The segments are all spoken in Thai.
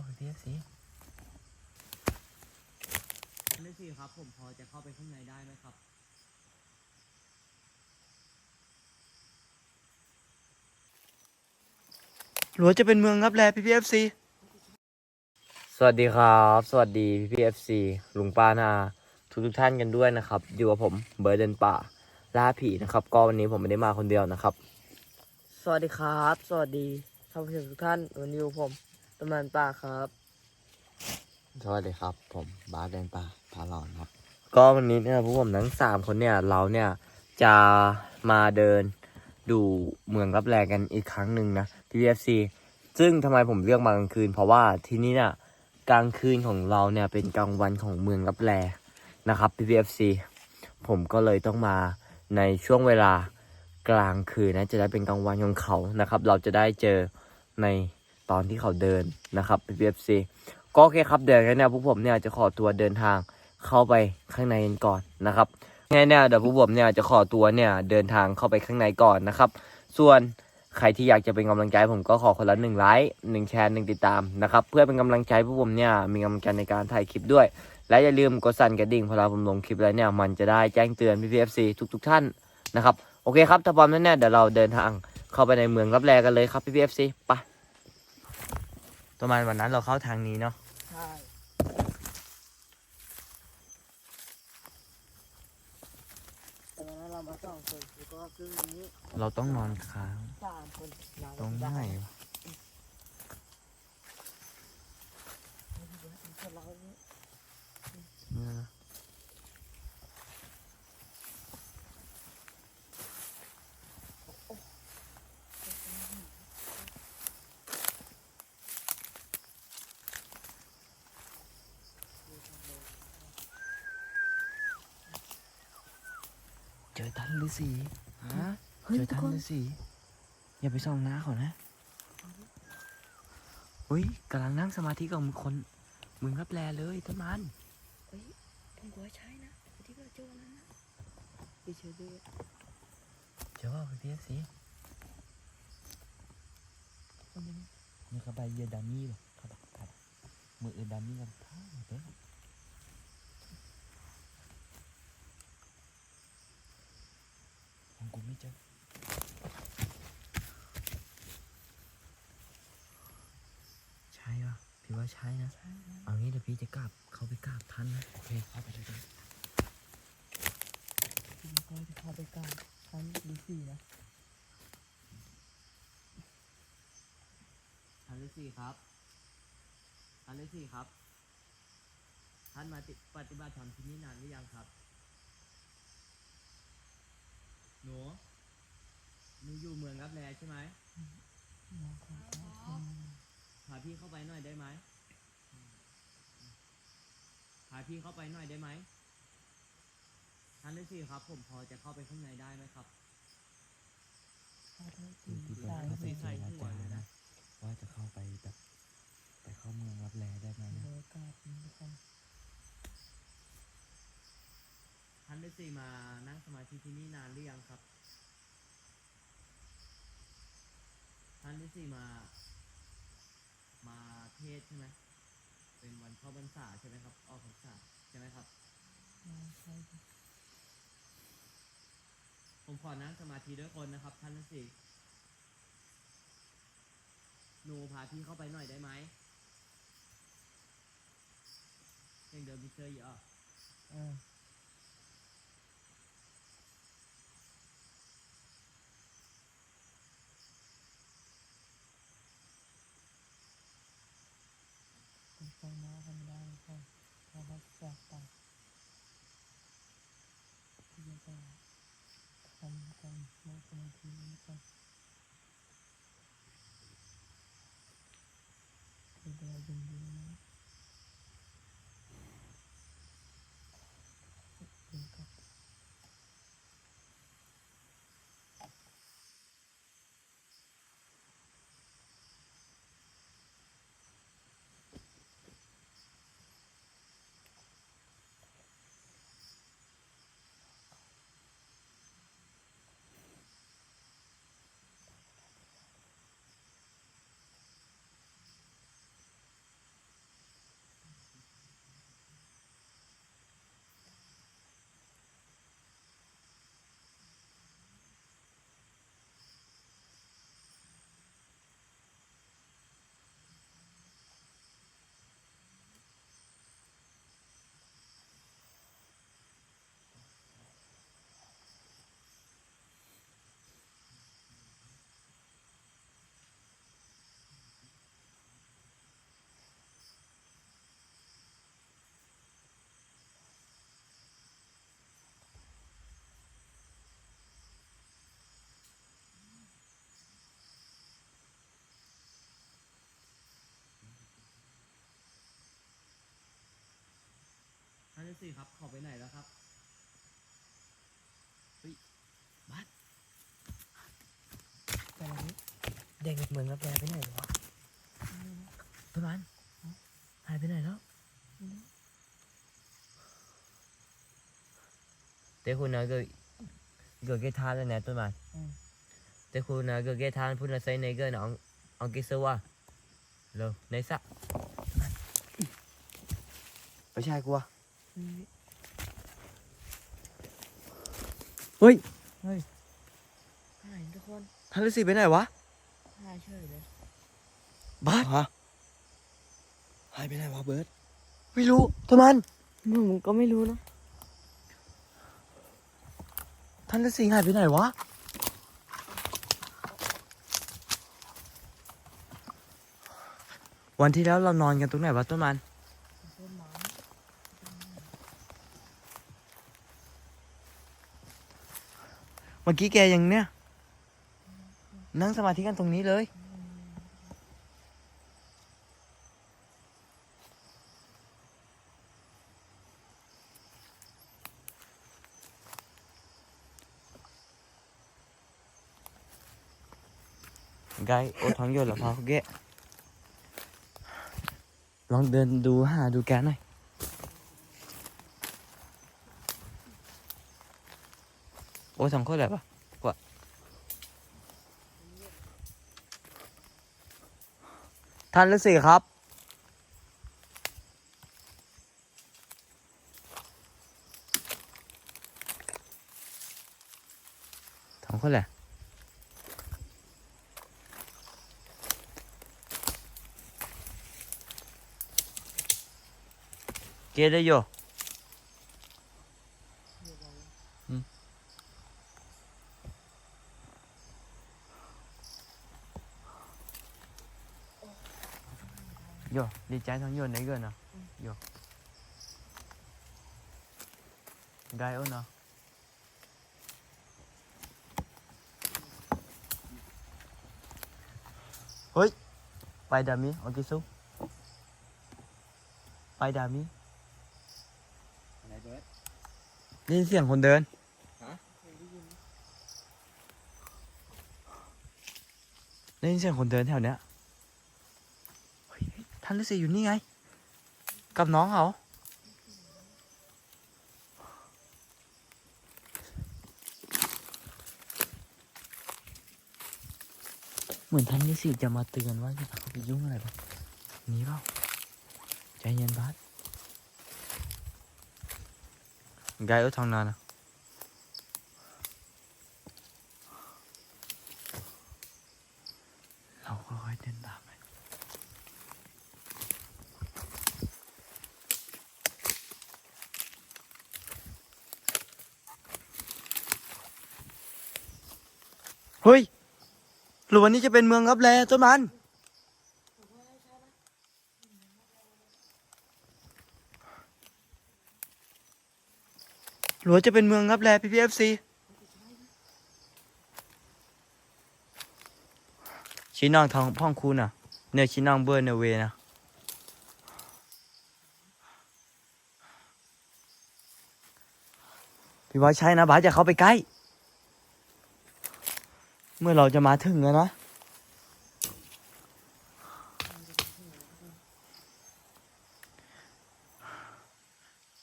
บอกพี่เอฟซีนั่นสิครับ ผมพอจะเข้าไปข้างในได้ไหมครับ หรือว่าจะเป็นเมืองรับแลพี่พีเอฟซีสวัสดีครับ สวัสดีพี่พีเอฟซีลุงป้านาทุกทุกๆท่านกันด้วยนะครับ อยู่กับผมเบิร์ดเดนป่าล่าผีนะครับ ก็วันนี้ผมไม่ได้มาคนเดียวนะครับ สวัสดีครับ สวัสดีท่านผู้ชมทุกท่านวันนี้อยู่ผม ตำนานป่าครับ สวัสดีครับ ผมบาสเดนป่าพาหลอนครับ ก็วันนี้เนี่ยพวกผมทั้งสามคนเนี่ยเราเนี่ยจะมาเดินดูเมืองรับแลกันอีกครั้งหนึ่งนะ PFC ซึ่งทำไมผมเลือกมากลางคืน เพราะว่าที่นี่เนี่ยกลางคืนของเราเนี่ยเป็นกลางวันของเมืองรับแลนะครับ PFC ผมก็เลยต้องมาในช่วงเวลากลางคืนนะจะได้เป็นกลางวันของเขานะครับ เราจะได้เจอใน ตอนที่เขาเดินนะครับ PFC ก็โอเคครับเดี๋ยวงั้นเนี่ยพวกผมเนี่ยจะขอตัวเดินทางเข้าไปข้างในกันก่อนนะครับงั้นเนี่ยเดี๋ยวพวกผมเนี่ยจะขอตัวเนี่ยเดินทางเข้าไปข้างในก่อนนะครับ ส่วนใครที่อยากจะเป็นกำลังใจผมก็ขอคนละหนึ่งไลค์หนึ่งแชร์หนึ่งติดตามนะครับเพื่อเป็นกำลังใจพวกผมเนี่ยมีกำลังใจในการถ่ายคลิปด้วย และอย่าลืมกดสั่นกระดิ่งพอเราผมลงคลิปแล้วเนี่ยมันจะได้แจ้งเตือนพี่พีเอฟซีทุก ๆ ท่านนะครับโอเคครับถ้าพร้อมแล้วเนี่ยเดี๋ยวเราเดินทางเข้าไปในเมืองรับแลกันเลยครับพี่พีเอฟซีไป ประมาณวันนั้นเราเข้าทางนี้เนาะใช่ตอนนั้นเรามาสองคนแล้วก็ซึ่งนี้ เราต้องนอนค้างสามคนนอนตรงไหนได้ วะ เราเนี่ย เนี่ยนะเจอทันฤาษีฮะเจอทันฤาษีอย่าไปส่องหน้าเขานะเฮ้ยกำลังนั่งสมาธิกับคน มึงรับแลเลยต้นมันผมกลัวใช่นะที่เราเจอวันนั้นนะไปเจอด้วยเจอว่าพี่เอฟซีนี่เขาไปเยอดามี่หรอเขาบอกครับมือเอดามี่กันท่าเป๊ะ ของกูไม่เจอใช่ป่ะพี่ว่าใช่นะ เอางี้เดี๋ยวพี่จะกราบเขาไปกราบท่านนะ โอเคเข้าไปเลยกันที่ก็จะเข้าไปกันท่านดีสี่นะท่านฤาษีครับ ท่านฤาษีครับ ท่านมาติปฏิบัติธรรมที่นี่นานหรือยังครับ หนูหนูอยู่เมืองรับแลใช่ไหมน้องเขาชอบคนพาพี่เข้าไปหน่อยได้ไหมพาพี่เข้าไปหน่อยได้ไหมท่านฤาษีครับ ผมพอจะเข้าไปข้างในได้ไหมครับเขาทั้งคือสี่ที่เป็นสายพระสี่ศรีสายราหัวชาเลยนะนะว่าจะเข้าไปแบบไปเข้าเมืองรับแลได้ไหมบรนะ รยากาศมีความ ท่านฤาษีมานั่งสมาธิที่นี่นานหรือยังครับ ท่านฤาษีมา มาเทศใช่ไหมเป็นวันเข้าพรรษาใช่ไหมครับ ออกพรรษาใช่ไหมครับใช่ครับผมขอนั่งสมาธิด้วยคนนะครับ ท่านฤาษีหนูพาพี่เข้าไปหน่อยได้ไหมเพลงเดิมพี่เชยเยอะเออเป็นไฟหน้าธรรมดาเขาเขาก็จากไปที่จะต้อง ทำกันนั่ง ครับ เขาไปไหนแล้วครับ เฮ้ยบัสแต่ละนี้เด็กเหมือนกับแกไปไหนวะต้นมันหายไปไหนแล้วเดี๋ยวคุณนะก็ก็เกทานแล้วเนี่ยต้นมันเดี๋ยวคุณนะก็เกทานพูดนะใส่ในก็น้องเอากิสวะเร็วในสะไปใช่กูวะ หายทุกคนท่านฤาษีไปไหนวะหายเฉยเลยบ้าฮะหายไปไหนวะเบิร์ดไม่รู้ทำไมมึงก็ไม่รู้นะท่านฤาษีหายไปไหนวะวันที่แล้วเรานอนกันตรงไหนวะต้นมัน ต้นไม้ เมื่อกี้แกยังเนี่ย นั่งสมาธิกันตรงนี้เลย ไกโอท้องโยนหรอพาเขาแกะลองเดินดูหาดูแกหน่อย โอ้สองคนเลยปะกว่าท่านฤาษีครับ สองคนแหละเกได้อยู่อื โยดีใจทั้งโยนไหนเกินอะโยได้เอ้เนาะเฮ้ยไปดามิโอเคซุไปดามิไหนเบิร์ดได้ยินเสียงคนเดินได้ยินเสียงคนเดินแถวเนี้ยเฮ้ย ท่านฤาษีอยู่นี่ไง กับน้องเขาเหมือนท่านฤาษีจะมาเตือนว่าอย่าเข้าไปยุ่งอะไรปะหนีเปล่าใจเย็นบาสไกด์เอาทางนั้นนะเราก็ค่อยๆเดินตามไป เฮ้ยหรือวันนี้จะเป็นเมืองรับแลต้นมันหรือว่าจะเป็นเมืองรับแลพีพีเอฟซีชินองทองพ่องคูน่ะเนื้อชินองเบอร์เนเวนะพี่ว่าใช่นะบาสจะเข้าไปใกล้ เมื่อเราจะมาถึงแล้วนะ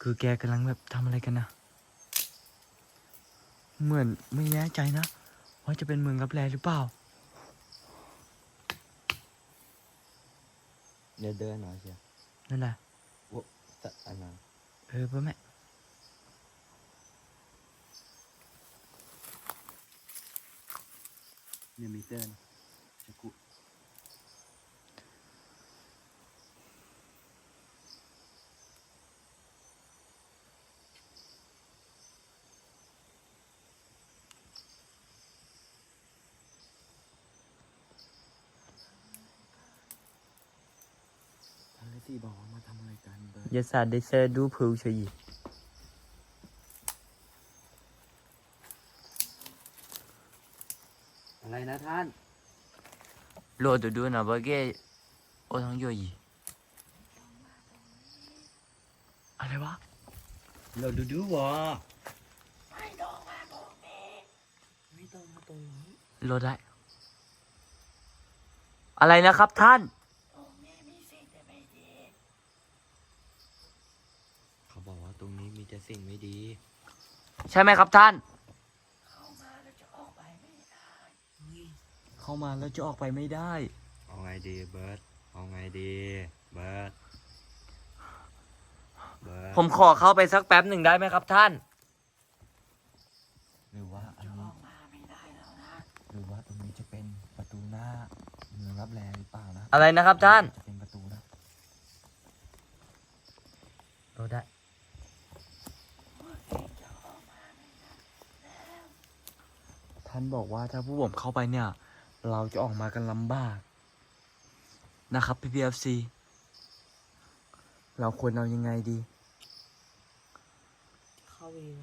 คือแกกำลังแบบทำอะไรกันนะ เหมือนไม่แน่ใจนะ ว่าจะเป็นเมืองรับแลหรือเปล่า เดี๋ยวเดินหน่อยเชียวนั่นแหละแต่อันนั้นเออพ่อแม่ เนี่ยมีเตอร์นะจะกุท่านฤาษีบอกว่ามาทำอะไรกันเบิร์ดยาศาสตร์ได้เซอร์ดูพูชยีอะไรนะท่าน โลดูดูนะว่าแกโอทังโยยีอะไรวะ เราดูดูวะไม่ต้องมาตรงนี้รถได้ อะไรนะครับท่าน เขาบอกว่าตรงนี้มีแต่สิ่งไม่ดี ใช่ไหมครับท่าน เข้ามาแล้วจะออกไป ไม่ได้ เอาไงดีเบิร์ดเอาไงดีเบิร์ดเบิร์ดผมขอเข้าไปสักแป๊บหนึ่งได้ไหมครับท่าน หรือว่าอันนี้หรือว่าตรงนี้จะเป็นประตูหน้าเมืองรับแลหรือเปล่านะอะไรนะครับท่านจะเป็นประตูนะรถได้ ท่านบอกว่าถ้าผู้ผมเข้าไปเนี่ย เราจะออกมากันลำบาก นะครับพี่พีเอฟซีเราควรเอายังไงดีเข้าไปดีไหม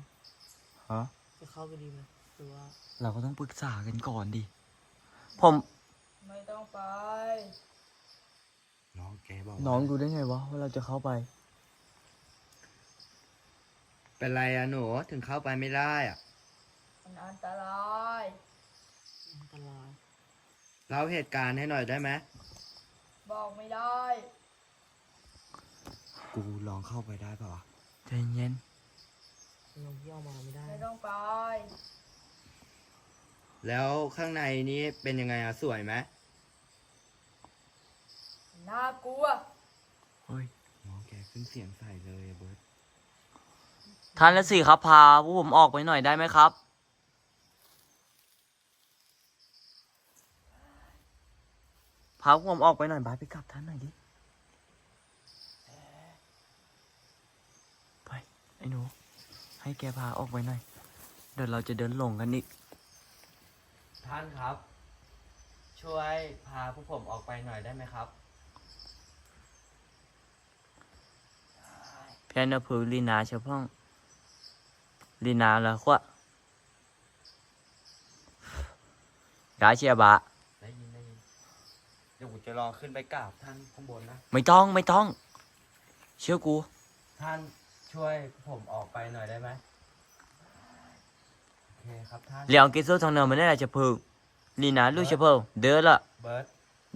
ฮะจะเข้าไปดีไหมหรือว่า เราก็ต้องปรึกษากันก่อนดิ ผมไม่ต้องไป น้องแกบอกน้องดูได้ไงวะว่าเราจะเข้าไป เป็นไรอะหนูถึงเข้าไปไม่ได้อะมันอันตราย อันตราย เล่าเหตุการณ์ให้หน่อยได้ไหมบอกไม่ได้ กูลองเข้าไปได้ป่าวะใจเย็นลงที่ออกมาไม่ได้ ไม่ต้องไป แล้วข้างในนี้เป็นยังไงอะสวยไหมน่ากลัว เฮ้ยน้องแกขึ้นเสียงใส่เลยอะเบิร์ตท่านละสี่ครับพาพวกผมออกไปหน่อยได้ไหมครับ พาผมออกไปหน่อยบายไปกลับท่านหน่อยดิ ไป ไอ้หนู ให้แกพาออกไปหน่อย เดี๋ยวเราจะเดินลงกันอีก ท่านครับ ช่วยพาผู้ผมออกไปหน่อยได้ไหมครับ พี่อนภูลีนาเฉพาะลีนาแล้วก็กาเชียบะ จะลองขึ้นไปกราบท่านข้างบนนะไม่ต้องไม่ต้อง เชื่อกู ท่านช่วยผมออกไปหน่อยได้ไหมเคครับท่าน Liệu cái số thằng nào mà nó là ะลีนะลูกเฉพาะ chập hư Đứa là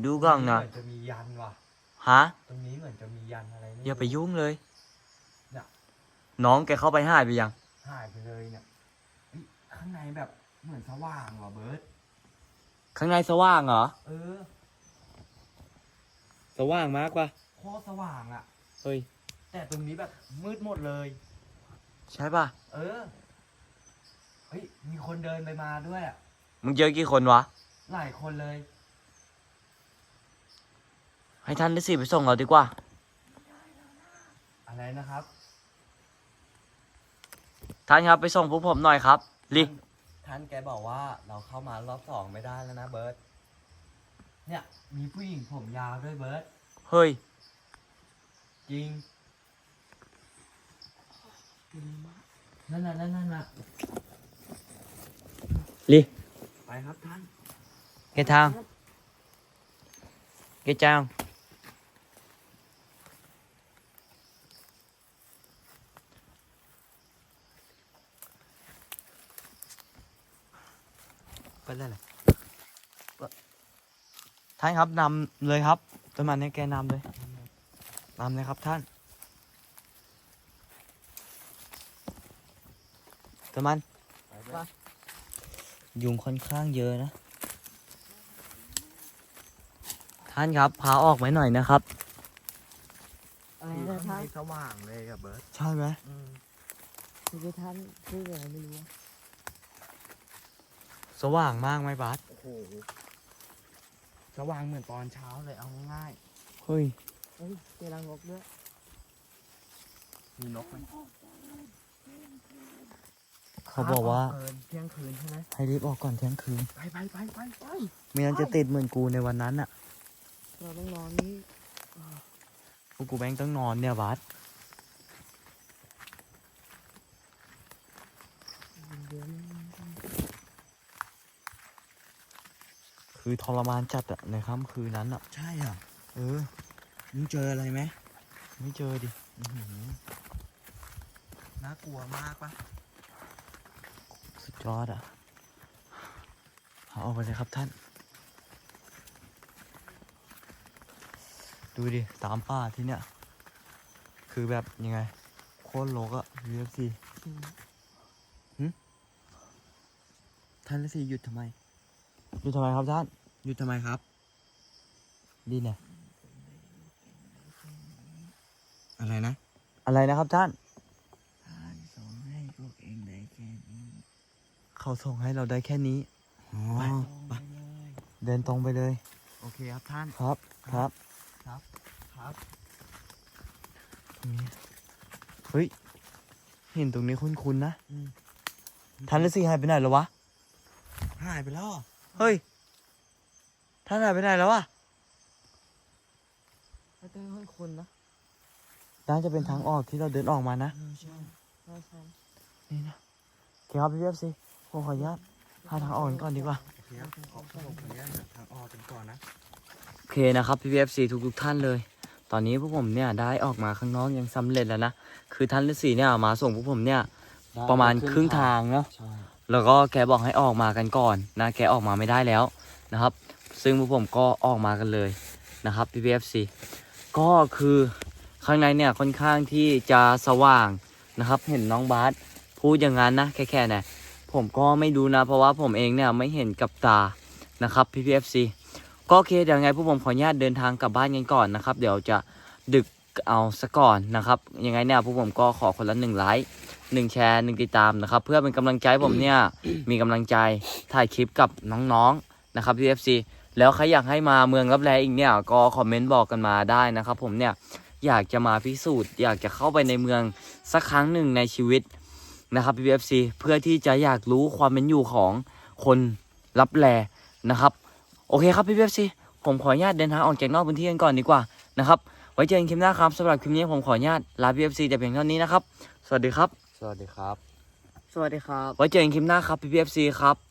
เงนะอนจะมียันว่ะ Hả ตรงนี้เหมือนจะมียันอะไรนี่ Giờ phải dũng lên Nón cái khó bay hai bây หายไปเลยเนี่ยข้างในแบบเหมือนสว่างว่ะเบิร์ดข้างในสว่างเหรอเออ สว่างมากกว่าโคตรสว่างอะเฮ้ย แต่ตรงนี้แบบมืดหมดเลย ใช่ป่ะ เออ เฮ้ย มีคนเดินไปมาด้วยอะมึงเจอกี่คนวะ หลายคนเลย ให้ท่านได้สิไปส่งเราดีกว่า อะไรนะครับ ท่านครับไปส่งพวกผมหน่อยครับลิท่านท่านแกบอกว่าเราเข้ามารอบสองไม่ได้แล้วนะเบิร์ต เนี่ย มีผู้หญิงผมยาวด้วยเบิร์ตเฮ้ย จริงนั่นน่ะนั่นน่ะนั่นน่ะลิไปครับท่านแกทางแกจ้างไปเลยเลย ท่านครับนำเลยครับต้นไม้นี้แกนำเลยนำเลยครับท่านต้นมันไปเบิร์ตยุงค่อนข้างเยอะนะ ท่านครับพาออกไว้หน่อยนะครับอะไรคือนะข้างท่านในสว่างเลยอะเบิร์ตใช่ไหมอืมคือท่านพูดอะไรไม่รู้อะสว่างมากไหมบาสโอ้โห สว่างเหมือนตอนเช้าเลยเอาง่ายเฮ้ยเฮ้ยเจรังงกด้วยๆมีนกไหมเขาบอกว่าเกินเที่ยงคืนใช่ไหมให้รีบออกก่อนเที่ยงคืนไปไปไปไปไปไม่งั้นจะติดเหมือนกูในวันนั้นอะเราต้องนอนนี่พวกกูแบงต้องนอนเนี่ยบาส เดี๋ยวนี้ คือทรมานจัดอะในค่ำคืนนั้นอะใช่อะเออมึงเจออะไรไหมไม่เจอดิน่ากลัวมากปะสุดยอดอะเอาออกไปเลยครับท่าน ดูดิตามป่าที่เนี่ย คือแบบยังไง โคตรรกอะเรียบสิท่านฤาษีหยุดทำไมหยุดทำไมครับท่านห ยุดทำไมครับ ดีเนี่ยอะไรนะ อะไรนะครับท่านส่งให้พวกเองได้แค่นี้เขาส่งให้เราได้แค่นี้ อ๋อ ไปเดินตรงไปเลย โอเคครับท่าน ครับ ครับ ครับครับตรงนี้เฮ้ย เห็นตรงนี้คุ้นๆนะ อืม ท่านฤาษีหายไปไหนแล้ววะ หายไปแล้ว เฮ้ย ท่านหายไปไหนแล้ววะไม่ต้องให้คุณนะน่าจะเป็นทางออกที่เราเดินออกมานะใช่ใช่ใช่นี่นะโอเคครับพี่เอฟซีผมขออนุญาตหาทางออกกันก่อนดีกว่าโอเคครับขอผมขออนุญาตหาทางออกกันก่อนนะโอเคนะครับพี่พีเอฟซีทุกทุกๆท่านเลย ตอนนี้พวกผมเนี่ยได้ออกมาข้างนอกยังสำเร็จแล้วนะคือท่านฤาษีเนี่ยมาส่งพวกผมเนี่ยประมาณครึ่งทางเนาะใช่แล้วก็แกบอกให้ออกมากันก่อนนะแกออกมาไม่ได้แล้วนะครับ ซึ่งพวกผมก็ออกมากันเลยนะครับ PPFC ก็คือข้างในเนี่ยค่อนข้างที่จะสว่างนะครับ เห็นน้องบาสพูดอย่างนั้นนะแค่แค่เนี่ยผมก็ไม่ดูนะเพราะว่าผมเองเนี่ยไม่เห็นกับตานะครับ PPFC ก็โอเคเดี๋ยวไงพวกผมขออนุญาตเดินทางกลับบ้านกันก่อนนะครับ เดี๋ยวจะดึกเอาซะก่อนนะครับยังไงเนี่ยพวกผมก็ขอคนละหนึ่งไลค์หนึ่งแชร์หนึ่งติดตามนะครับ เพื่อเป็นกำลังใจผมเนี่ยมีกำลังใจถ่ายคลิปกับน้องๆนะครับ UFC แล้วใครอยากให้มาเมืองรับแลอีกเนี่ย ก็คอมเมนต์บอกกันมาได้นะครับ ผมเนี่ยอยากจะมาพิสูจน์ อยากจะเข้าไปในเมืองสักครั้งหนึ่งในชีวิตนะครับ UFC เพื่อที่จะอยากรู้ความเป็นอยู่ของคนรับแลนะครับ โอเคครับ UFC ผมขออนุญาตเดินทางออกจากนอกพื้นที่กันก่อนดีกว่านะครับไว้เจอกันคลิปหน้าครับสำหรับคลิปนี้ผมขออนุญาตลา PFC แต่เพียงเท่านี้นะครับ สวัสดีครับ สวัสดีครับ สวัสดีครับ ไว้เจอกันคลิปหน้าครับ PPFC ครับ